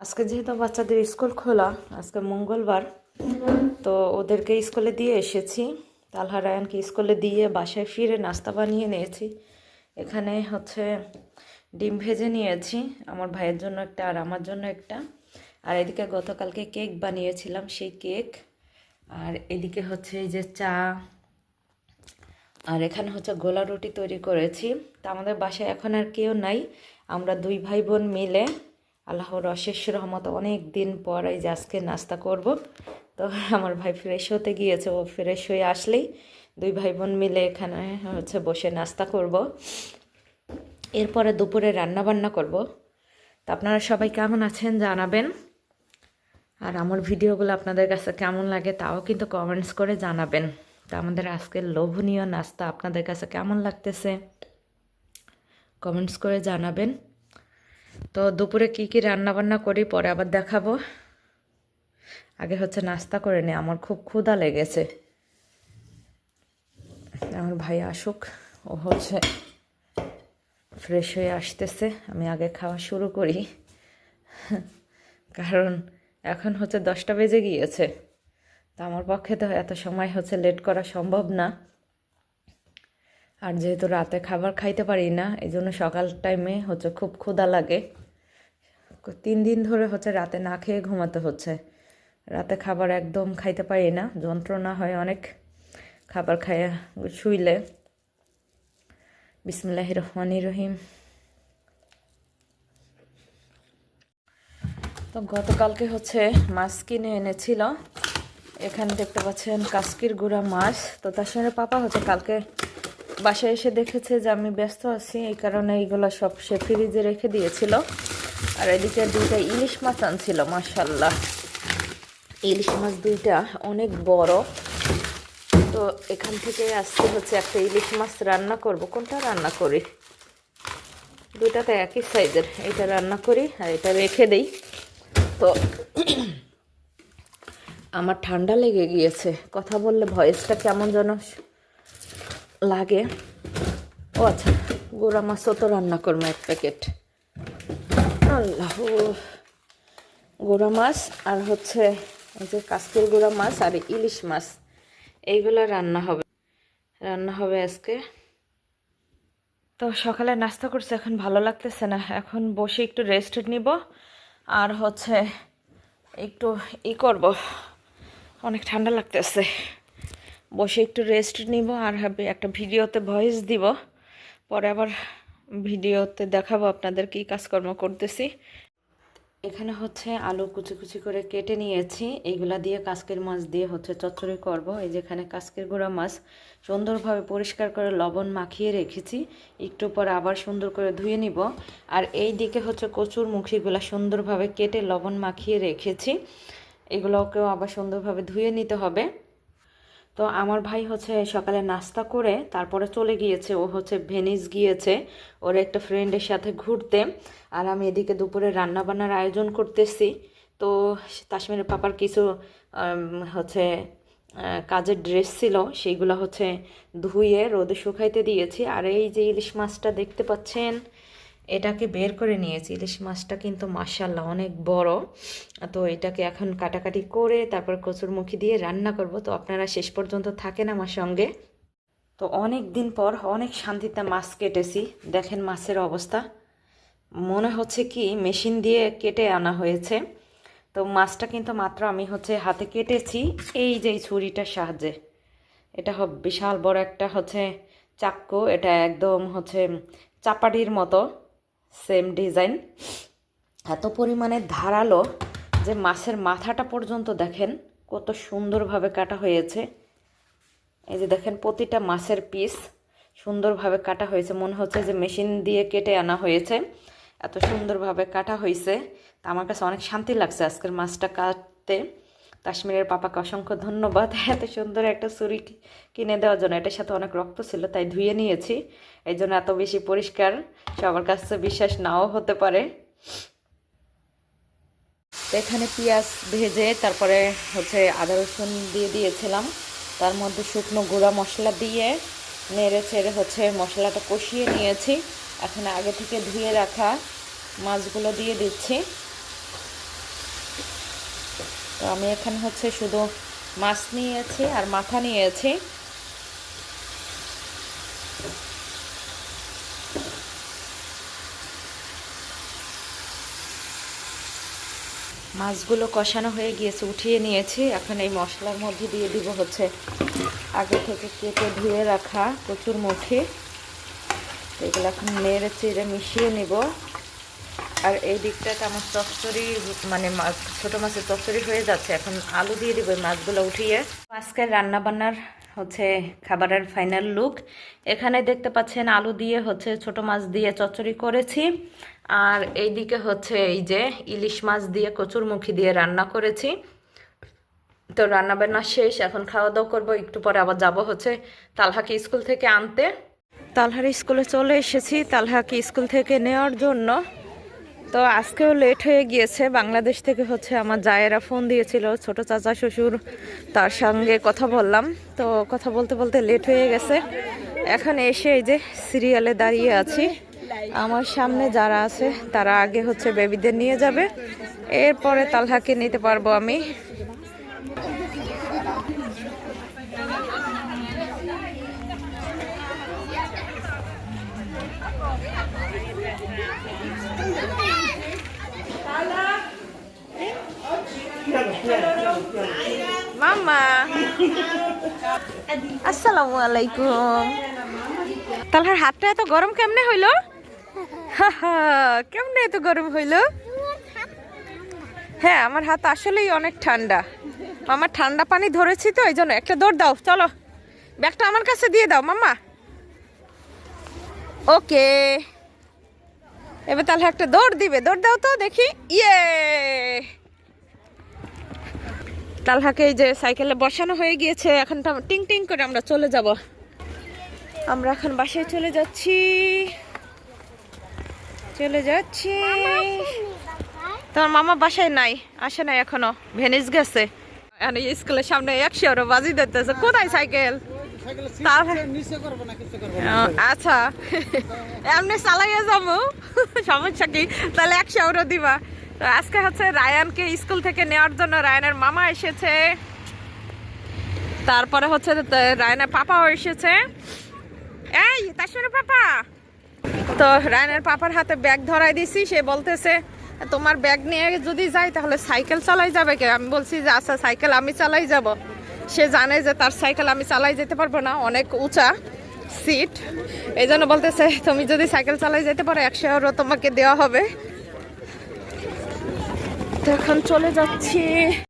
আজকে যেহেতু বাচ্চাদের স্কুল খোলা, আজকে মঙ্গলবার, তো ওদেরকে স্কুলে দিয়ে এসেছি। তালহা রায়ানকে স্কুলে দিয়ে বাসায় ফিরে নাস্তা বানিয়ে নিয়েছি। এখানে হচ্ছে ডিম ভেজে নিয়েছি, আমার ভাইয়ের জন্য একটা আর আমার জন্য একটা। আর এদিকে গতকালকে কেক বানিয়েছিলাম, সেই কেক। আর এদিকে হচ্ছে এই যে চা। আর এখানে হচ্ছে গোলা রুটি তৈরি করেছি। তা আমাদের বাসায় এখন আর কেউ নাই, আমরা দুই ভাই বোন মিলে আল্লাহর অশেষ রহমত, অনেক দিন পর এই যে আজকে নাস্তা করব। তো আমার ভাই ফ্রেশ হতে গিয়েছে, ও ফ্রেশ হয়ে আসলেই দুই ভাই বোন মিলে এখানে হচ্ছে বসে নাস্তা করব। এরপরে দুপুরে রান্না বান্না করব। তো আপনারা সবাই কেমন আছেন জানাবেন। আর আমার ভিডিওগুলো আপনাদের কাছে কেমন লাগে তাও কিন্তু কমেন্টস করে জানাবেন। তো আমাদের আজকের লোভনীয় নাস্তা আপনাদের কাছে কেমন লাগতেছে? কমেন্টস করে জানাবেন। তো দুপুরে কি কি রান্না বান্না করি পরে আবার দেখাবো। আগে হচ্ছে নাস্তা করে নি, আমার খুব ক্ষুধা লেগেছে। আমার ভাই আসুক, ও হচ্ছে ফ্রেশ হয়ে আসতেছে, আমি আগে খাওয়া শুরু করি। কারণ এখন হচ্ছে দশটা বেজে গিয়েছে, তা আমার পক্ষে তো এত সময় হচ্ছে লেট করা সম্ভব না। আর যেহেতু রাতে খাবার খাইতে পারি না এই জন্য সকাল টাইমে হচ্ছে খুব ক্ষুধা লাগে। তিন দিন ধরে হচ্ছে রাতে না খেয়ে ঘুমাতে হচ্ছে। রাতে খাবার একদম খাইতে পারি না, যন্ত্রণা হয় অনেক খাবার খাইয়া শুইলে। বিসমুল্লাহ রহমান রহিম। তো গতকালকে হচ্ছে মাছ কিনে এনেছিল। এখানে দেখতে পাচ্ছেন কাস্কির গুঁড়া মাছ। তো তার সঙ্গে পাপা হচ্ছে কালকে বাসায় এসে দেখেছে যে আমি ব্যস্ত আছি, এই কারণে এইগুলো সব সে ফ্রিজে রেখে দিয়েছিল। আর এদিকে দুইটা ইলিশ মাছ আনছিল মাসাল্লাহ ইলিশ মাছ দুইটা অনেক বড়। তো এখান থেকে আজকে হচ্ছে একটা ইলিশ মাছ রান্না করব। কোনটা রান্না করি? দুইটাতে একই সাইজের। এটা রান্না করি আর এটা রেখে দেই। তো আমার ঠান্ডা লেগে গিয়েছে। কথা বললে ভয়েসটা কেমন যেন লাগে। ও আচ্ছা গোড়া মাছও তো রান্না করব এক প্যাকেট। আল্লাহ। গোড়া মাছ আর হচ্ছে এই যে কাস্কির গোড়া মাছ আর ইলিশ মাছ, এইগুলো রান্না হবে। রান্না হবে আজকে। তো সকালে নাস্তা করছে, এখন ভালো লাগতেছে না। এখন বসে একটু রেস্ট নিব আর হচ্ছে একটু ই করব। অনেক ঠান্ডা লাগতেছে। বসে একটু রেস্ট নিব আর হবে একটা ভিডিওতে ভয়েস দিব। পরে আবার ভিডিওতে দেখাবো আপনাদের কী কাজকর্ম করতেছি। এখানে হচ্ছে আলু কুচি কুচি করে কেটে নিয়েছি। এইগুলা দিয়ে কাস্কের মাছ দিয়ে হচ্ছে চচ্চড়ি করব। এই যেখানে কাস্কের গুঁড়া মাছ সুন্দরভাবে পরিষ্কার করে লবণ মাখিয়ে রেখেছি। একটু পরে আবার সুন্দর করে ধুয়ে নিব। আর এই দিকে হচ্ছে কচুর মুখিগুলা সুন্দরভাবে কেটে লবণ মাখিয়ে রেখেছি। এগুলোকেও আবার সুন্দরভাবে ধুয়ে নিতে হবে। তো আমার ভাই হচ্ছে সকালে নাস্তা করে তারপরে চলে গিয়েছে। ও হচ্ছে ভেনিস গিয়েছে। ওর একটা ফ্রেন্ডের সাথে ঘুরতে। আর আমি এদিকে দুপুরে রান্না বান্নার আয়োজন করতেছি। তো কাশ্মীরের পাপার কিছু হচ্ছে কাজের ড্রেস ছিল, সেইগুলো হচ্ছে ধুয়ে রোদে শুকাইতে দিয়েছি। আর এই যে ইলিশ মাছটা দেখতে পাচ্ছেন এটাকে বের করে নিয়েছি। ইলিশ মাছটা কিন্তু মাসাল্লাহ অনেক বড়। তো এটাকে এখন কাটাকাটি করে তারপর কচুরমুখী দিয়ে রান্না করব। তো আপনারা শেষ পর্যন্ত থাকেন আমার সঙ্গে। তো অনেক দিন পর অনেক শান্তিতে মাছ কেটেছি। দেখেন মাছের অবস্থা। মনে হচ্ছে কি মেশিন দিয়ে কেটে আনা হয়েছে। তো মাছটা কিন্তু মাত্র আমি হচ্ছে হাতে কেটেছি। এই যে ছুরিটার সাহায্যে। এটা বিশাল বড় একটা হচ্ছে চাক্কু। এটা একদম হচ্ছে চাপাটির মতো। সেম ডিজাইন এত পরিমাণে ধারালো যে মাছের মাথাটা পর্যন্ত দেখেন কত সুন্দরভাবে কাটা হয়েছে। এই যে দেখেন প্রতিটা মাছের পিস সুন্দরভাবে কাটা হয়েছে। মনে হচ্ছে যে মেশিন দিয়ে কেটে আনা হয়েছে। এত সুন্দরভাবে কাটা হয়েছে। তা আমার কাছে অনেক শান্তি লাগছে আজকের মাছটা কাটতে। কাশ্মীরের পাপাকে অসংখ্য ধন্যবাদ। এত সুন্দর একটা ছুরি কিনে দেওয়ার জন্য। এটার সাথে অনেক রক্ত ছিল, তাই ধুয়ে নিয়েছি। এই জন্য এত বেশি পরিষ্কার, সবার কাছে বিশ্বাস নাও হতে পারে। এখানে পেঁয়াজ ভেজে তারপরে হচ্ছে আদা রসুন দিয়ে দিয়েছিলাম। তার মধ্যে শুকনো গুঁড়া মশলা দিয়ে নেড়ে ছেড়ে হচ্ছে মশলাটা কষিয়ে নিয়েছি। এখন আগে থেকে ধুয়ে রাখা মাছগুলো দিয়ে দিচ্ছি। তো আমি এখানে হচ্ছে শুধু মাছ নিয়েছি আর মাথা নিয়েছি। মাছগুলো কষানো হয়ে গিয়েছে, উঠিয়ে নিয়েছি। এখন এই মশলার মধ্যে দিয়ে দিব হচ্ছে আগে থেকে কেটে ধুয়ে রাখা প্রচুর মুখে এগুলো এখন নেড়ে চেড়ে মিশিয়ে নিব। আর এই দিকটাতে আমার চচ্চড়ি মানে ছোট মাছের চচ্চড়ি হয়ে যাচ্ছে। এখন আলু দিয়ে দিব মাছগুলো উঠিয়ে। আজকের রান্না বান্নার হচ্ছে খাবারের ফাইনাল লুক এখানে দেখতে পাচ্ছেন আলু দিয়ে হচ্ছে ছোট মাছ দিয়ে চচ্চড়ি করেছি। আর এইদিকে হচ্ছে এই যে ইলিশ মাছ দিয়ে কচুরমুখী দিয়ে রান্না করেছি। তো রান্না বান্না শেষ, এখন খাওয়া দাওয়া করব। একটু পরে আবার যাব হচ্ছে তালহাকে স্কুল থেকে আনতে। তালহার স্কুলে চলে এসেছি, তালহাকে স্কুল থেকে নেওয়ার জন্য। তো আজকেও লেট হয়ে গিয়েছে। বাংলাদেশ থেকে হচ্ছে আমার জায়েরা ফোন দিয়েছিল, ছোট চাচা শ্বশুর তার সঙ্গে কথা বললাম। তো কথা বলতে বলতে লেট হয়ে গেছে। এখন এসে এই যে সিরিয়ালে দাঁড়িয়ে আছি। আমার সামনে যারা আছে, তারা আগে হচ্ছে বেবিদের নিয়ে যাবে। এরপরে তালহাকে নিতে পারব আমি। মামা। আসসালামু আলাইকুম তালহার হাতটা এত গরম কেমনে হইল? কেমনে এত গরম হইল? হ্যাঁ আমার হাত আসলেই অনেক ঠান্ডা। মামা, ঠান্ডা পানি ধরেছি তো, এই জন্য একটা দৌড় দাও, চলো। ব্যাগটা আমার কাছে দিয়ে দাও, মামা। ওকে। এবার তাহলে একটা দৌড় দিবে, দৌড় দাও তো, দেখি। ইয়ে! তালহাকে এই যে সাইকেলে বসানো হয়ে গিয়েছে, এখন টিং টিং করে আমরা চলে যাব। আমরা এখন বাসায় চলে যাচ্ছি। চলে যাচ্ছি। তোমার মামা বাসায় নাই, আসে নাই এখনও, ভেনিস গেছে। স্কুলের সামনে একশো ওরা বাজি দিতেছে কোথায় সাইকেল? আচ্ছা এমনি চালাইয়া যাব, সমস্যা কি? তাহলে একশো এউরো দিবা। তো আজকে হচ্ছে রায়ানকে স্কুল থেকে নেওয়ার জন্য রায়ানের মামা এসেছে। তারপরে হচ্ছে রায়ানের পাপাও এসেছে। এই তাসমের পাপা! তো রায়ানের পাপার হাতে ব্যাগ ধরাই দিছি, সে বলতেছে, তোমার ব্যাগ নিয়ে যদি যাই তাহলে সাইকেল চালাই যাবে কে? আমি বলছি, যে আচ্ছা সাইকেল আমি চালাই যাব। সে জানে যে তার সাইকেল আমি চালাই যেতে পারব না, অনেক উঁচা সিট। এই জন্য বলতেছে, তুমি যদি সাইকেল চালাই যেতে পারো, একশো তোমাকে দেওয়া হবে। এখন চলে যাচ্ছি।